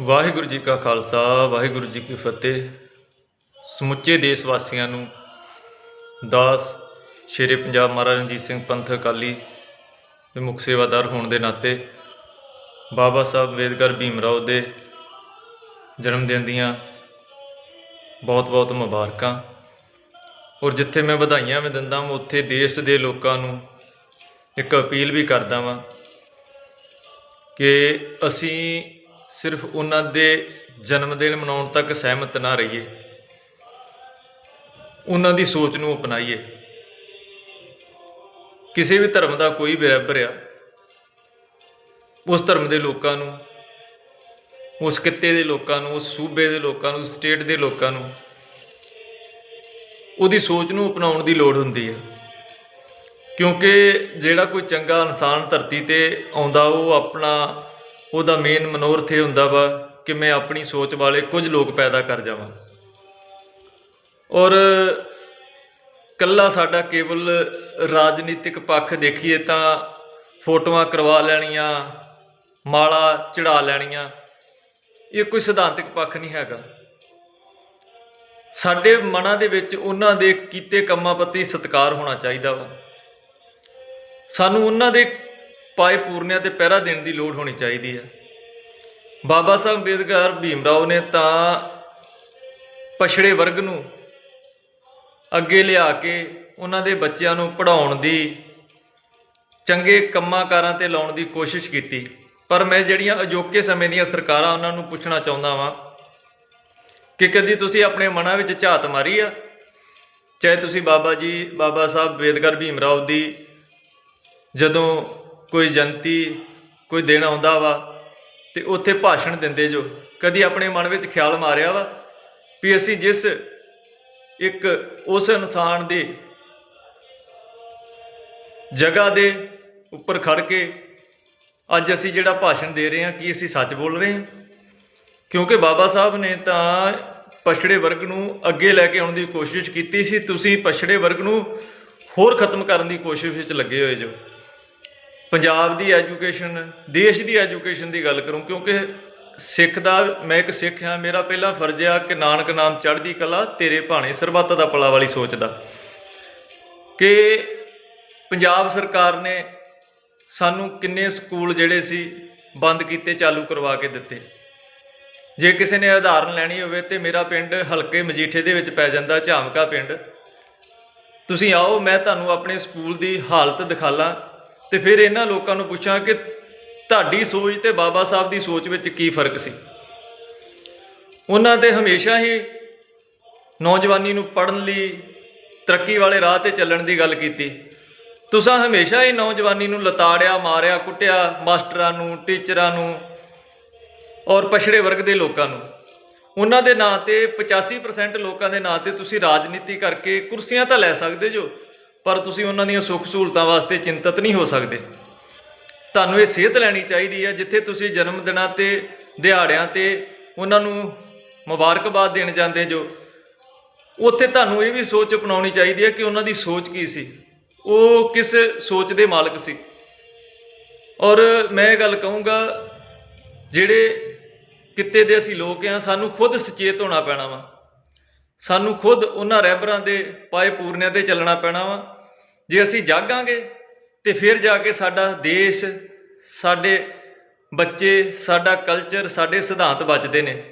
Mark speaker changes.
Speaker 1: ਵਾਹਿਗੁਰੂ ਜੀ ਕਾ ਖਾਲਸਾ, ਵਾਹਿਗੁਰੂ ਜੀ ਕੀ ਫਤਿਹ। ਸਮੁੱਚੇ ਦੇਸ਼ ਵਾਸੀਆਂ ਨੂੰ ਦਾਸ ਸ਼ੇਰੇ ਪੰਜਾਬ ਮਹਾਰਾਜ ਰਣਜੀਤ ਸਿੰਘ ਪੰਥ ਅਕਾਲੀ ਦੇ ਮੁੱਖ ਸੇਵਾਦਾਰ ਹੋਣ ਦੇ ਨਾਤੇ ਬਾਬਾ ਸਾਹਿਬ ਅੰਬੇਦਕਰ ਭੀਮ ਰਾਓ ਦੇ ਜਨਮ ਦਿਨ ਦੀਆਂ ਬਹੁਤ ਬਹੁਤ ਮੁਬਾਰਕਾਂ। ਔਰ ਜਿੱਥੇ ਮੈਂ ਵਧਾਈਆਂ ਮੈਂ ਦਿੰਦਾ ਹਾਂ ਉੱਥੇ ਦੇਸ਼ ਦੇ ਲੋਕਾਂ ਨੂੰ ਇੱਕ ਅਪੀਲ ਵੀ ਕਰਦਾ ਵਾਂ ਕਿ ਅਸੀਂ ਸਿਰਫ ਉਹਨਾਂ ਦੇ ਜਨਮ ਦਿਨ ਮਨਾਉਣ ਤੱਕ ਸਹਿਮਤ ਨਾ ਰਹੀਏ। ਉਹਨਾਂ ਦੀ ਸੋਚ ਨੂੰ ਅਪਣਾਈਏ। ਕਿਸੇ ਵੀ ਧਰਮ ਦਾ ਕੋਈ ਵੀ ਆ, ਉਸ ਧਰਮ ਦੇ ਲੋਕਾਂ ਨੂੰ, ਉਸ ਕਿੱਤੇ ਦੇ ਲੋਕਾਂ ਨੂੰ, ਉਸ ਸੂਬੇ ਦੇ ਲੋਕਾਂ ਨੂੰ, ਸਟੇਟ ਦੇ ਲੋਕਾਂ ਨੂੰ, ਉਹਦੀ ਸੋਚ ਨੂੰ ਅਪਣਾਉਣ ਦੀ ਲੋੜ ਹੁੰਦੀ ਹੈ ਕਿਉਂਕਿ ਜਿਹੜਾ ਕੋਈ ਚੰਗਾ ਇਨਸਾਨ ਧਰਤੀ ਤੇ ਆਉਂਦਾ, ਉਹ ਆਪਣਾ ਉਹਦਾ ਮੇਨ ਮਨੋਰਥ ਇਹ ਹੁੰਦਾ ਵਾ ਕਿ ਮੈਂ ਆਪਣੀ ਸੋਚ ਵਾਲੇ ਕੁਝ ਲੋਕ ਪੈਦਾ ਕਰ ਜਾਵਾਂ। ਔਰ ਕੱਲਾ ਸਾਡਾ ਕੇਵਲ ਰਾਜਨੀਤਿਕ ਪੱਖ ਦੇਖੀਏ ਤਾਂ ਫੋਟੋਆਂ ਕਰਵਾ ਲੈਣੀਆਂ, ਮਾਲਾ ਚੜਾ ਲੈਣੀਆਂ, ਇਹ ਕੋਈ ਸਿਧਾਂਤਿਕ ਪੱਖ ਨਹੀਂ ਹੈਗਾ। ਸਾਡੇ ਮਨਾਂ ਦੇ ਵਿੱਚ ਉਹਨਾਂ ਦੇ ਕੀਤੇ ਕੰਮਾਂ ਪ੍ਰਤੀ ਸਤਿਕਾਰ ਹੋਣਾ ਚਾਹੀਦਾ ਵਾ। ਸਾਨੂੰ ਉਹਨਾਂ ਦੇ ਪਾਏ ਪੂਰਨਿਆਂ ਤੇ ਪਹਿਰਾ ਦੇਣ ਦੀ ਲੋੜ ਹੋਣੀ ਚਾਹੀਦੀ ਹੈ। ਬਾਬਾ ਸਾਹਿਬ ਅੰਬੇਦਕਰ ਭੀਮਰਾਓ ਨੇ ਤਾਂ ਪਛੜੇ ਵਰਗ ਨੂੰ ਅੱਗੇ ਲਿਆ ਕੇ ਉਹਨਾਂ ਦੇ ਬੱਚਿਆਂ ਨੂੰ ਪੜ੍ਹਾਉਣ ਦੀ, ਚੰਗੇ ਕੰਮਾਂ ਕਾਰਾਂ ਤੇ ਲਾਉਣ ਦੀ ਕੋਸ਼ਿਸ਼ ਕੀਤੀ। ਪਰ ਮੈਂ ਜਿਹੜੀਆਂ ਅਜੋਕੇ ਸਮੇਂ ਦੀਆਂ ਸਰਕਾਰਾਂ ਉਹਨਾਂ ਨੂੰ ਪੁੱਛਣਾ ਚਾਹੁੰਦਾ ਵਾਂ ਕਿ ਕਦੀ ਤੁਸੀਂ ਆਪਣੇ ਮਨਾਂ ਵਿੱਚ ਝਾਤ ਮਾਰੀ ਆ? ਚਾਹੇ ਤੁਸੀਂ ਬਾਬਾ ਜੀ, ਬਾਬਾ ਸਾਹਿਬ ਅੰਬੇਦਕਰ ਭੀਮਰਾਓ ਦੀ ਜਦੋਂ ਕੋਈ ਜਨਤੀ ਕੋਈ ਦਿਨ ਆਉਂਦਾ ਵਾ ਤੇ ਉੱਥੇ ਭਾਸ਼ਣ ਦਿੰਦੇ ਜੋ। ਕਦੀ ਆਪਣੇ ਮਨ ਵਿੱਚ ਖਿਆਲ ਮਾਰਿਆ ਵਾ ਵੀ ਅਸੀਂ ਜਿਸ ਇੱਕ ਉਸ ਇਨਸਾਨ ਦੇ ਜਗ੍ਹਾ ਦੇ ਉੱਪਰ ਖੜ ਕੇ ਅੱਜ ਅਸੀਂ ਜਿਹੜਾ ਭਾਸ਼ਣ ਦੇ ਰਹੇ ਹਾਂ, ਕੀ ਅਸੀਂ ਸੱਚ ਬੋਲ ਰਹੇ ਹਾਂ? ਕਿਉਂਕਿ ਬਾਬਾ ਸਾਹਿਬ ਨੇ ਤਾਂ ਪਛੜੇ ਵਰਗ ਨੂੰ ਅੱਗੇ ਲੈ ਕੇ ਆਉਣ ਦੀ ਕੋਸ਼ਿਸ਼ ਕੀਤੀ ਸੀ, ਤੁਸੀਂ ਪਛੜੇ ਵਰਗ ਨੂੰ ਹੋਰ ਖਤਮ ਕਰਨ ਦੀ ਕੋਸ਼ਿਸ਼ ਵਿੱਚ ਲੱਗੇ ਹੋਏ ਜੋ। ਪੰਜਾਬ ਦੀ ਐਜੂਕੇਸ਼ਨ, ਦੇਸ਼ ਦੀ ਐਜੂਕੇਸ਼ਨ ਦੀ ਗੱਲ ਕਰੂੰ, ਕਿਉਂਕਿ ਸਿੱਖ ਦਾ, ਮੈਂ ਇੱਕ ਸਿੱਖ ਹਾਂ, ਮੇਰਾ ਪਹਿਲਾ ਫਰਜ਼ ਆ ਕਿ ਨਾਨਕ ਨਾਮ ਚੜ੍ਹਦੀ ਕਲਾ, ਤੇਰੇ ਭਾਣੇ ਸਰਬੱਤ ਦਾ ਪਲਾ ਵਾਲੀ ਸੋਚ ਦਾ। ਕਿ ਪੰਜਾਬ ਸਰਕਾਰ ਨੇ ਸਾਨੂੰ ਕਿੰਨੇ ਸਕੂਲ ਜਿਹੜੇ ਸੀ, ਬੰਦ ਕੀਤੇ, ਚਾਲੂ ਕਰਵਾ ਕੇ ਦਿੱਤੇ। ਜੇ ਕਿਸੇ ਨੇ ਉਦਾਹਰਨ ਲੈਣੀ ਹੋਵੇ ਤੇ ਮੇਰਾ ਪਿੰਡ ਹਲਕੇ ਮਜੀਠੇ ਦੇ ਵਿੱਚ ਪੈ ਜਾਂਦਾ, ਝਾਮਕਾ ਪਿੰਡ। ਤੁਸੀਂ ਆਓ, ਮੈਂ ਤੁਹਾਨੂੰ ਆਪਣੇ ਸਕੂਲ ਦੀ ਹਾਲਤ ਦਿਖਾਲਾਂ। ਤੇ ਫਿਰ ਇਹਨਾਂ ਲੋਕਾਂ ਨੂੰ ਪੁੱਛਾਂ ਕਿ ਤੁਹਾਡੀ ਸੋਚ ਤੇ ਬਾਬਾ ਸਾਹਿਬ ਦੀ ਸੋਚ ਵਿੱਚ ਕੀ ਫ਼ਰਕ ਸੀ। ਉਹਨਾਂ ਤੇ ਹਮੇਸ਼ਾ ਹੀ ਨੌਜਵਾਨੀ ਨੂੰ ਪੜ੍ਹਨ ਲਈ ਤਰੱਕੀ ਵਾਲੇ ਰਾਹ ਤੇ ਚੱਲਣ ਦੀ ਗੱਲ ਕੀਤੀ। ਤੁਸੀਂ ਹਮੇਸ਼ਾ ਹੀ ਨੌਜਵਾਨੀ ਨੂੰ ਲਤਾੜਿਆ, ਮਾਰਿਆ, ਕੁੱਟਿਆ, ਮਾਸਟਰਾਂ ਨੂੰ, ਟੀਚਰਾਂ ਨੂੰ ਔਰ ਪਛੜੇ ਵਰਗ ਦੇ ਲੋਕਾਂ ਨੂੰ। ਉਹਨਾਂ ਦੇ ਨਾਂ ਤੇ 85% ਲੋਕਾਂ ਦੇ ਨਾਂ ਤੇ ਤੁਸੀਂ ਰਾਜਨੀਤੀ ਕਰਕੇ ਕੁਰਸੀਆਂ ਤਾਂ ਲੈ ਸਕਦੇ ਜੋ। ਪਰ ਤੁਸੀਂ ਉਹਨਾਂ ਦੀਆਂ ਸੁੱਖ ਸਹੂਲਤਾਂ ਵਾਸਤੇ ਚਿੰਤਤ ਨਹੀਂ ਹੋ ਸਕਦੇ। ਤੁਹਾਨੂੰ ਇਹ ਸਿਹਤ ਲੈਣੀ ਚਾਹੀਦੀ ਹੈ, ਜਿੱਥੇ ਤੁਸੀਂ ਜਨਮ ਦਿਨਾਂ ਤੇ, ਦਿਹਾੜਿਆਂ ਤੇ ਉਹਨਾਂ ਨੂੰ ਮੁਬਾਰਕਬਾਦ ਦੇਣ ਜਾਂਦੇ ਜੋ। ਉੱਥੇ ਤੁਹਾਨੂੰ ਇਹ ਵੀ ਸੋਚ ਅਪਣਾਉਣੀ ਚਾਹੀਦੀ ਹੈ ਕਿ ਉਹਨਾਂ ਦੀ ਸੋਚ ਕੀ ਸੀ। ਉਹ ਕਿਸ ਸੋਚ ਦੇ ਮਾਲਕ ਸੀ। ਔਰ ਮੈਂ ਇਹ ਗੱਲ ਕਹੂੰਗਾ, ਜਿਹੜੇ ਕਿੱਤੇ ਦੇ ਅਸੀਂ ਲੋਕ ਆ ਸਾਨੂੰ ਖੁਦ ਸੁਚੇਤ ਹੋਣਾ ਪੈਣਾ ਵਾ। ਸਾਨੂੰ ਖੁਦ ਉਹਨਾਂ ਰਹਿਬਰਾਂ ਦੇ ਪਾਏ ਪੂਰਨਿਆਂ ਤੇ ਚੱਲਣਾ ਪੈਣਾ ਵਾ। ਜੇ ਅਸੀਂ ਜਾਗਾਂਗੇ ਤੇ ਫਿਰ ਜਾ ਕੇ ਸਾਡਾ ਦੇਸ਼, ਸਾਡੇ ਬੱਚੇ, ਸਾਡਾ ਕਲਚਰ ਸਾਡੇ ਸਿਧਾਂਤ ਬਚਦੇ ਨੇ।